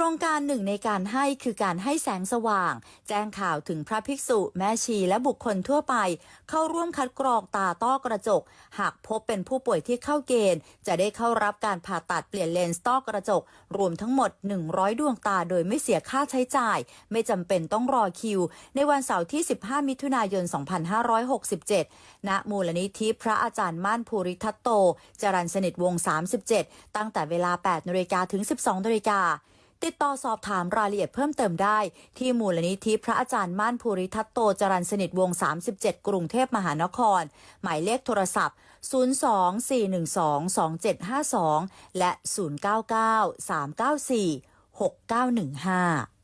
ครงการหนึ่งในการให้คือการให้แสงสว่าง แจ้งข่าวถึงพระภิกษุ แม่ชีและบุคคลทั่วไป เข้าร่วมคัดกรองตาต้อกระจก หากพบเป็นผู้ป่วยที่เข้าเกณฑ์ จะได้เข้ารับการผ่าตัดเปลี่ยนเลนส์ต้อกระจก รวมทั้งหมด 100 ดวงตาโดยไม่เสียค่าใช้จ่าย ไม่จำเป็นต้องรอคิว ในวันเสาร์ที่ 15 มิถุนายน 2567 ณ มูลนิธิพระอาจารย์ม่านภูริทัตโต จรันสนิทวง 37 ตั้งแต่เวลา 8นาฬิกาถึง 12นาฬิกา ติดต่อสอบถามรายละเอียดเพิ่มเติมได้ ที่มูลนิธิพระอาจารย์ม่านภูริทัตโตจรันสนิทวง 37 กรุงเทพมหานคร หมายเลขโทรศัพท์ 024122752 และ 099 394 6915